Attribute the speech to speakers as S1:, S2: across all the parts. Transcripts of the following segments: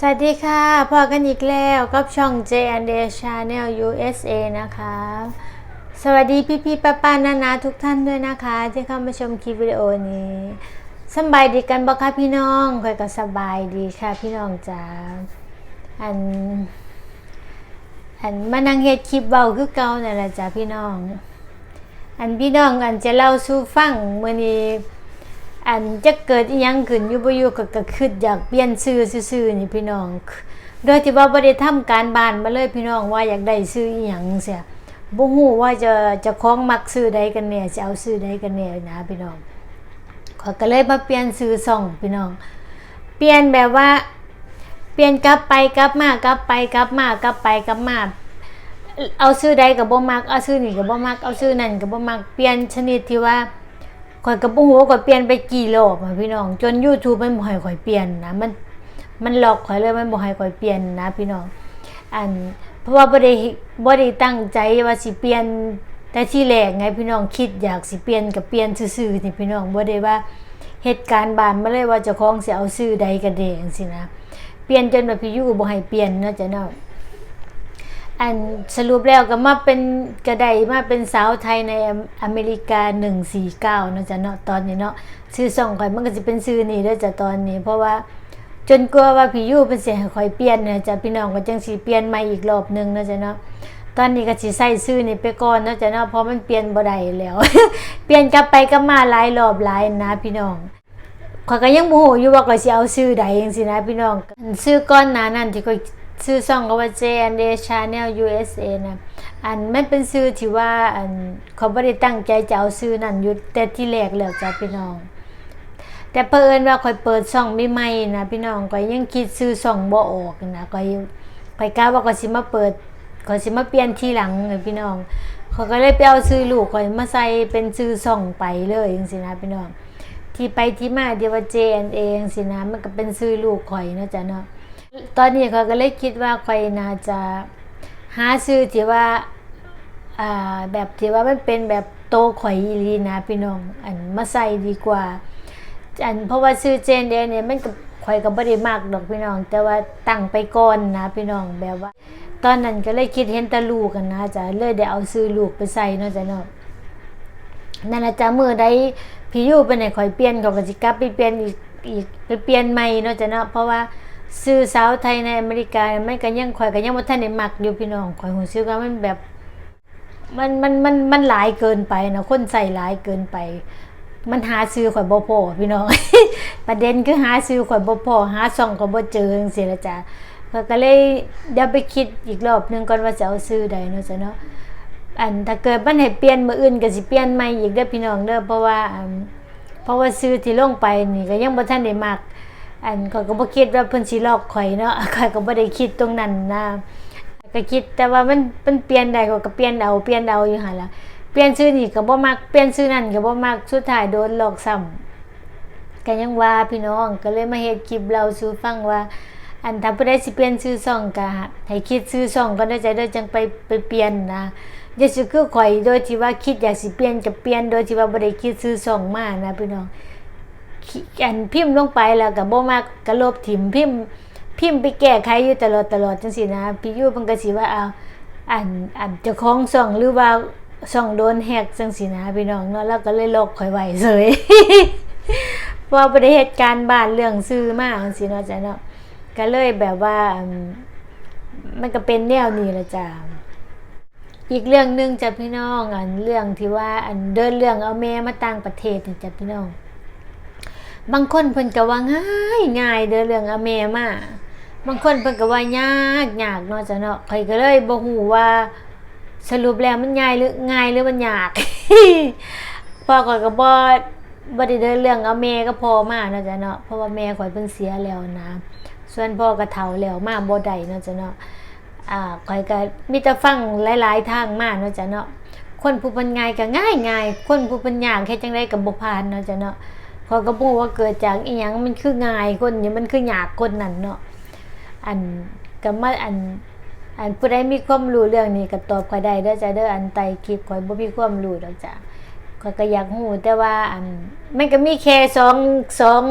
S1: สวัสดีค่ะพอกันอีกแล้วกับช่อง J and D Channel USA นะคะ สวัสดีพี่พี่ป้าป้านานาทุกท่านด้วยนะคะ ที่เข้ามาชมคลิปวิดีโอนี้สบายดีกันบ่คะพี่น้องคอยก็สบายดีค่ะพี่น้องจ้าอัน อันมานั่งเฮ็ดคลิปเบาคือเก่านั่นแหละจ้าพี่น้อง อันพี่น้องอันจะเล่าสู่ฟังเมื้อนี้ อันจะเกิดอีหยังขึ้นอยู่บ่อยู่ก็ก็คิดอยากเปลี่ยนชื่อซื่อๆนี่พี่น้อง โดยที่ว่าบ่ได้ทำการบ้านมาเลยพี่น้องว่าอยากได้ชื่ออีหยังเสียบ่ฮู้ว่าจะจะคล้องมักชื่อใดกันแน่จะเอาชื่อใดกันแน่นะพี่น้องข้อก็เลยมาเปลี่ยนชื่อซ่องพี่น้อง เปลี่ยนแบบว่า เปลี่ยนกลับไปกลับมากลับไปกลับมากลับไปกลับมาเอาชื่อใดก็บ่มักเอาชื่อนี่ก็บ่มักเอาชื่อนั่นก็บ่มักเปลี่ยนชนิดที่ว่า ข่อยก็บ่ฮู้ว่าข่อยเปลี่ยนไปกี่รอบอะพี่น้อง จน YouTube มันบ่ให้ข่อยเปลี่ยนนะมันมันหลอกข่อยเลยมันบ่ให้ข่อยเปลี่ยนนะ พี่น้อง อัน เพราะว่าบ่ได้บ่ได้ตั้งใจว่าสิเปลี่ยนแต่ที่แรกไงพี่น้องคิดอยากสิเปลี่ยนก็เปลี่ยนซื่อๆนี่พี่น้องบ่ได้ว่าเหตุการณ์บานมาเลยว่าเจ้าของสิเอาชื่อใดก็ได้จังซี่นะ เปลี่ยนจนแบบพี่อยู่บ่ให้เปลี่ยนเนาะจ้ะเนาะ อันสรุปแล้วก็มาเป็นกระไดมาเป็นสาวไทยในอเมริกา149เนาะจ้ะเนาะตอนนี้เนาะชื่อส่องข่อยมันก็จะเป็นชื่อนี้เด้อจ้ะตอนนี้ เพราะว่าจนกลัวว่าพี่ยู่เป็นเสิให้ข่อยเปลี่ยนเนี่ยจ้ะพี่น้องก็จังสิเปลี่ยนใหม่อีกรอบหนึงเนาะจ้ะเนาะตอนนี้ก็สิใส่ชื่อนี้ไปก่อนเนาะจ้ะเนาะเพราะมันเปลี่ยนบ่ได้แล้ว เปลี่ยนกลับไปกลับมาหลายรอบหลายนะพี่น้องข้อยก็ยังบ่ฮู้อยู่ว่าข้อยสิเอาชื่อใดจังซี่นะพี่น้องชื่อก้อนหน้านั้นที่ข้อย ชื่อซ่องก็ว่า J&D Channel USA นะอันมันเป็นชื่อที่ว่าอันเขาบ่ได้ตั้งใจจะเอาชื่อนั้นอยู่แต่ที่แรกแล้วจ้ะพี่น้อง แต่เผอิญว่าข้อยเปิดช่องไม่ใหม่นะพี่น้องข้อยยังคิดชื่อช่องบ่ออกนะข้อยข้อยกะว่าข้อยสิมาเปิดข้อยสิมาเปลี่ยนทีหลังเลยพี่น้องเข้อยก็เลยไปเอาชื่อลูกข้อยมาใส่เป็นชื่อช่องไปเลยจังซี่นะพี่น้องที่ไปที่มาเดียวว่า J&A จังซี่นะมันก็เป็นชื่อลูกข่อยเนาะจ้ะเนาะ ตอนนี้เขาก็เลยคิดว่าข่อยน่าจะหาชื่อที่ว่าอ่าแบบที่ว่ามันเป็นแบบโตข่อยอีลีนะพี่น้อง อันมาใส่ดีกว่า อันเพราะว่าชื่อ J&A เดนี่ยมันก็ข่อยก็บ่ได้มากดอกพี่น้อง แต่ว่าตั้งไปก่อนนะพี่น้องแบบว่า ตอนนั้นก็เลยคิดเห็นตะลูกกันนะจ้ะเลยได้เอาชื่อลูกไปใส่เนาะจ้ะเนาะนั่นละจ้ะมือได้พี่อยู่ไปไหนข่อยเปลี่ยนเขาก็สิกลับไปเปลี่ยนอีกอีกไปเปลี่ยนใหม่เนาะจ้ะเนาะเพราะว่า ซื้อสาวไทยในอเมริกาไม่กันยังข่อยก็ยังบ่ทันได้มักอยู่พี่น้องข่อยหูซื้อว่ามันแบบ มันมันมันมันหลายเกินไปเนาะคนใส่หลายเกินไป มันหาซื้อข่อยบ่พอพี่น้อง ประเด็นคือหาซื้อข่อยบ่พอหาช่องก็บ่เจอจังซี่ละจ้ะก็ก็เลยเดี๋ยวไปคิดอีกรอบหนึงก่อนว่าจะเอาซื้อใดเนาะจ้ะเนาะอันถ้าเกิดมันให้เปลี่ยนมืออื่นก็สิเปลี่ยนใหม่อีกเด้อพี่น้องเด้อเพราะว่าเพราะว่าซื้อที่ลงไปนี่ก็ยังบ่ทันได้มัก อันก็ก็บ่คิดว่าเพิ่นสิลอกข่อยเนาะข่อยก็บ่ได้คิดตรงนั้นนะก็คิดแต่ว่ามันมันเปลี่ยนได้ก็ก็เปลี่ยนเอาเปลี่ยนเอาอยู่หั่นล่ะเปลี่ยนชื่อนี่ก็บ่มักเปลี่ยนชื่อนั่นก็บ่มักสุดท้ายโดนหลอกซ้ำก็ยังว่าพี่น้องก็เลยมาเฮ็ดคลิปเราสู่ฟังว่า อันถ้าผู้ใดสิเปลี่ยนชื่อช่องก็ให้คิดชื่อช่องก็ได้ใจเด้อจังไปไปเปลี่ยนนะอย่าสิคือข่อยโดยที่ว่าคิดอยากสิเปลี่ยนก็เปลี่ยนโดยที่ว่าบ่ได้คิดชื่อช่องมานะพี่น้อง อันพิมพ์ลงไปแล้วก็บ่มักก็ลบถิ่มพิมพ์ พิมพ์ไปแก้ไขอยู่ตลอดตลอดจังซี่นะพี่ยู่เพิ่นก็สิว่าเอาอันอันเจ้าของช่องหรือว่าช่องโดนแฮกจังซี่นะพี่น้องเนาะแล้วก็เลยลบข่อยไว้เฉยเพราะว่าบ่ได้เหตุการณ์บ้านเรื่องซื้อมาจังซี่เนาะจ้ะเนาะก็เลยแบบว่ามันก็เป็นแนวนี้ละจ้ะอีกเรื่องหนึงจ้ะพี่น้องอันเรื่องที่ว่าอันเดินเรื่องเอาแม่มาต่างประเทศนี่จ้ะพี่น้อง บางคนเพิ่นก็ว่าง่ายง่ายเดินเรื่องเอาแม่มา บางคนเพิ่นก็ว่ายากยากเนาะจ้ะเนาะข่อยก็เลยบ่ฮู้ว่า สรุปแล้วมันง่ายหรือง่ายหรือมันยากพ่อข่อยก็บ่บ่ได้เดินเรื่องเอาแม่ก็พอมาเนาะจ้ะเนาะเพราะว่าแม่ข่อยเพิ่นเสียแล้วนะส่วนพ่อก็เฒ่าแล้วมาบ่ได้เนาะจ้ะเนาะอ่าข่อยก็มีแต่ฟังหลาย ๆ ทางมาเนาะจ้ะเนาะคนผู้เพิ่นง่ายก็ง่ายง่ายคนผู้เพิ่นยากเฮ็ดจังไดก็บ่ผ่านเนาะจ้ะเนาะ ข่อก็บ่รู้ว่าเกิดจากอีหยังมันคือง่ายคนนี้มันคือยากคนนั้นเนาะอันก็มาอัน อันผู้ใดมีความรู้เรื่องนี้ก็ตอบข่อยได้เด้อจ้ะเด้ออันไตคลิปข่อยบ่มีความรู้ดอกจ้ะข่อยก็อยากรู้แต่ว่าอันมันก็มีแค่สองสองม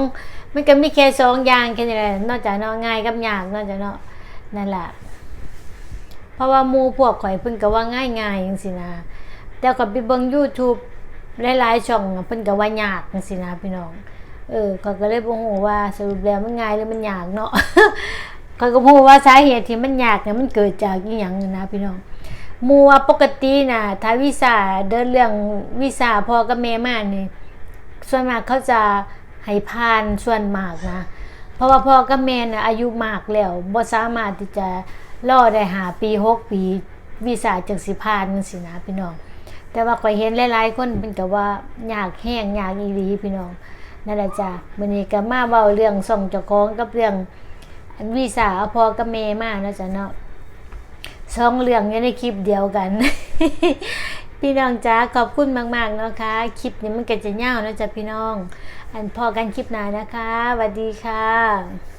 S1: มันก็มีแค่สองอย่างแค่นี้แหละนอกจากเนาะง่ายกับยากนอกจากเนาะนั่นแหละเพราะว่ามูพวกข่อยเพิ่นก็ว่าง่ายๆจังซี่นะแต่ก็ไปเบิ่ง YouTube หลายๆช่องเพิ่นก็ว่ายากจังซี่นะพี่น้อง เออเขาก็เลยบ่ฮู้ว่าสรุปแล้วมันง่ายหรือมันยากเนาะเขาก็บ่ฮู้ว่าสาเหตุที่มันยากเนี่ยมันเกิดจากอีหยังนะพี่น้องมูว่าปกติน่ะถ้าวีซ่าเดินเรื่องวีซ่าพ่อกับแม่มานี่ส่วนมากเขาจะให้ผ่านส่วนมากนะ เพราะว่าพ่อกับแม่น่ะอายุมากแล้วบ่สามารถที่จะรอได้หาปีหกปีวีซ่าจังสิผ่านจังซี่นะพี่น้อง แต่ว่าข่อยเห็นหลายๆคนเพิ่นก็ว่ายากแห้งยากอีหลีพี่น้องนั่นแหละจ้ะมื้อนี้ก็มาเว้าเรื่องส่งเจ้าของกับเรื่องวีซ่าอาพ่อกับแม่มาเนาะจ้ะเนาะสองเรื่องอยู่ในคลิปเดียวกันพี่น้องจ้าขอบคุณมากๆเนาะคะ คลิปนี้มันก็จะยาวเนะจ้ะพี่น้อง อันพอกันคลิปหน้านะคะสวัสดีค่ะ